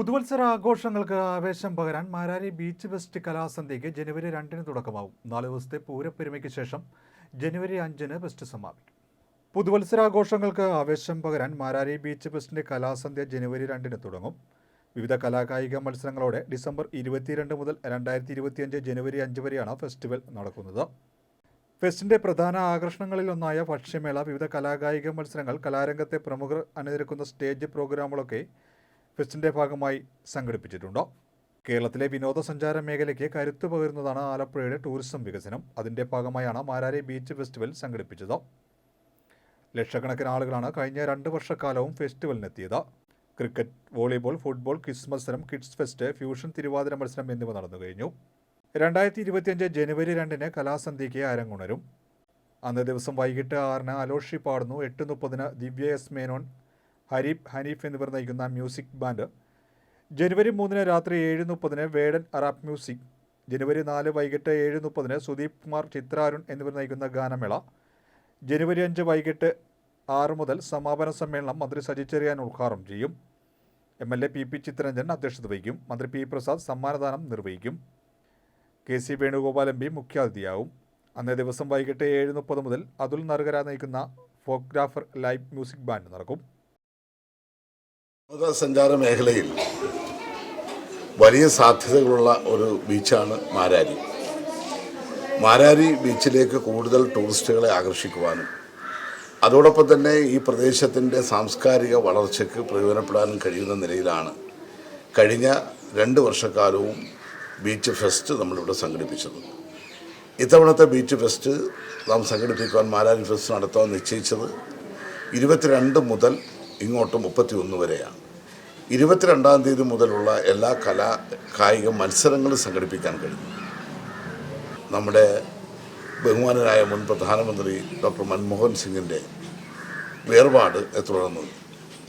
പുതുവത്സര ആഘോഷങ്ങൾക്ക് ആവേശം പകരാൻ മാരാരി ബീച്ച് ഫെസ്റ്റ് കലാസന്ധ്യയ്ക്ക് ജനുവരി രണ്ടിന് തുടക്കമാവും നാല് ദിവസത്തെ പൂരപ്പെരുമയ്ക്ക് ശേഷം ജനുവരി അഞ്ചിന് ഫെസ്റ്റ് സമാപിക്കും. പുതുവത്സരാഘോഷങ്ങൾക്ക് ആവേശം പകരാൻ മാരാരി ബീച്ച് ഫെസ്റ്റിന്റെ കലാസന്ധ്യ ജനുവരി രണ്ടിന് തുടങ്ങും. വിവിധ കലാകായിക മത്സരങ്ങളോടെ ഡിസംബർ ഇരുപത്തിരണ്ട് മുതൽ രണ്ടായിരത്തി ഇരുപത്തിയഞ്ച് ജനുവരി അഞ്ച് വരെയാണ് ഫെസ്റ്റിവൽ നടക്കുന്നത്. ഫെസ്റ്റിന്റെ പ്രധാന ആകർഷണങ്ങളിലൊന്നായ ഭക്ഷ്യമേള വിവിധ കലാകായിക മത്സരങ്ങൾ കലാരംഗത്തെ പ്രമുഖർ അണിനിരക്കുന്ന സ്റ്റേജ് പ്രോഗ്രാമുകളൊക്കെ ഫെസ്റ്റിന്റെ ഭാഗമായി സംഘടിപ്പിച്ചിട്ടുണ്ട്? കേരളത്തിലെ വിനോദസഞ്ചാര മേഖലയ്ക്ക് കരുത്തു പകരുന്നതാണ് ആലപ്പുഴയുടെ ടൂറിസം വികസനം. അതിന്റെ ഭാഗമായാണ് മാരാരി ബീച്ച് ഫെസ്റ്റിവൽ സംഘടിപ്പിച്ചത്. ലക്ഷക്കണക്കിന് ആളുകളാണ് കഴിഞ്ഞ രണ്ട് വർഷക്കാലവും ഫെസ്റ്റിവലിനെത്തിയത്. ക്രിക്കറ്റ് വോളിബോൾ ഫുട്ബോൾ ക്വിസ് മത്സരം കിഡ്സ് ഫെസ്റ്റ് ഫ്യൂഷൻ തിരുവാതിര മത്സരം എന്നിവ നടന്നു കഴിഞ്ഞു. രണ്ടായിരത്തി ഇരുപത്തിയഞ്ച് ജനുവരി രണ്ടിന് കലാസന്ധ്യയ്ക്ക് അരങ്ങുണരും. അന്ന് ദിവസം വൈകിട്ട് ആറിന് അലോഷി പാടുന്നു. എട്ട് മുപ്പതിന് ദിവ്യ എസ് മേനോൻ ഹരീബ് ഹനീഫ് എന്നിവർ നയിക്കുന്ന മ്യൂസിക് ബാൻഡ് ജനുവരി മൂന്നിന് രാത്രി ഏഴ് മുപ്പതിന് വേഡൻ അറാബ് മ്യൂസിക് ജനുവരി നാല് വൈകിട്ട് ഏഴ് മുപ്പതിന് സുദീപ് കുമാർ ചിത്രാരുൺ എന്നിവർ നയിക്കുന്ന ഗാനമേള ജനുവരി അഞ്ച് വൈകിട്ട് ആറ് മുതൽ സമാപന സമ്മേളനം മന്ത്രി സജി ചെറിയാൻ ഉദ്ഘാടനം ചെയ്യും. M L A P P Chittaranjan അധ്യക്ഷത വഹിക്കും. മന്ത്രി പി പ്രസാദ് സമ്മാനദാനം നിർവഹിക്കും. K C Venugopal M P മുഖ്യാതിഥിയാവും. അന്നേ ദിവസം വൈകിട്ട് ഏഴ് മുപ്പത് മുതൽ അതുൽ നറുകര നയിക്കുന്ന ഫോഗ്രാഫർ ലൈവ് മ്യൂസിക് ബാൻഡ് നടക്കും. വിനോദസഞ്ചാര മേഖലയിൽ വലിയ സാധ്യതകളുള്ള ഒരു ബീച്ചാണ് മാരാരി. മാരാരി ബീച്ചിലേക്ക് കൂടുതൽ ടൂറിസ്റ്റുകളെ ആകർഷിക്കുവാനും അതോടൊപ്പം തന്നെ ഈ പ്രദേശത്തിന്റെ സാംസ്കാരിക വളർച്ചയ്ക്ക് പ്രയോജനപ്പെടാനും കഴിയുന്ന നിലയിലാണ് കഴിഞ്ഞ രണ്ട് വർഷക്കാലവും ബീച്ച് ഫെസ്റ്റ് നമ്മളിവിടെ സംഘടിപ്പിച്ചത്. ഇത്തവണത്തെ ബീച്ച് ഫെസ്റ്റ് നാം സംഘടിപ്പിക്കുവാൻ മാരാരി ഫെസ്റ്റ് നടത്താൻ നിശ്ചയിച്ചത് ഇരുപത്തിരണ്ട് മുതൽ ഇങ്ങോട്ട് മുപ്പത്തി ഒന്ന് വരെയാണ്. ഇരുപത്തിരണ്ടാം തീയതി മുതലുള്ള എല്ലാ കലാ കായിക മത്സരങ്ങളും സംഘടിപ്പിക്കാൻ കഴിഞ്ഞു. നമ്മുടെ ബഹുമാനനായ മുൻ പ്രധാനമന്ത്രി ഡോക്ടർ മൻമോഹൻ സിംഗിന്റെ വേർപാട് തുടർന്ന്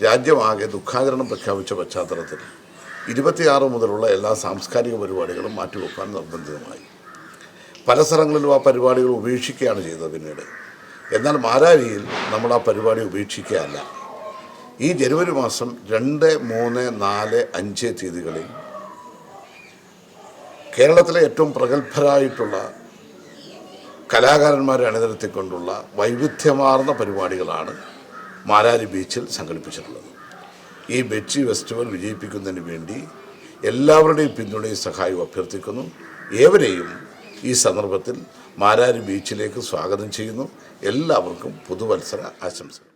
രാജ്യമാകെ ദുഃഖാചരണം പ്രഖ്യാപിച്ച പശ്ചാത്തലത്തിൽ ഇരുപത്തിയാറ് മുതലുള്ള എല്ലാ സാംസ്കാരിക പരിപാടികളും മാറ്റിവെക്കാൻ നിർബന്ധിതമായി. പല സ്ഥലങ്ങളിലും ആ പരിപാടികൾ ഉപേക്ഷിക്കുകയാണ് ചെയ്തത് പിന്നീട്. എന്നാൽ മാരാരിയിൽ നമ്മൾ ആ പരിപാടി ഉപേക്ഷിക്കുകയല്ല. ഈ ജനുവരി മാസം രണ്ട് മൂന്ന് നാല് അഞ്ച് തീയതികളിൽ കേരളത്തിലെ ഏറ്റവും പ്രഗത്ഭരായിട്ടുള്ള കലാകാരന്മാരെ അണിനിരത്തിക്കൊണ്ടുള്ള വൈവിധ്യമാർന്ന പരിപാടികളാണ് മാരാരി ബീച്ചിൽ സംഘടിപ്പിച്ചിട്ടുള്ളത്. ഈ ബെച്ചി ഫെസ്റ്റിവൽ വിജയിപ്പിക്കുന്നതിന് വേണ്ടി എല്ലാവരുടെയും പിന്തുണയും സഹായവും അഭ്യർത്ഥിക്കുന്നു. ഏവരെയും ഈ സന്ദർഭത്തിൽ മാരാരി ബീച്ചിലേക്ക് സ്വാഗതം ചെയ്യുന്നു. എല്ലാവർക്കും പുതുവത്സര ആശംസകൾ.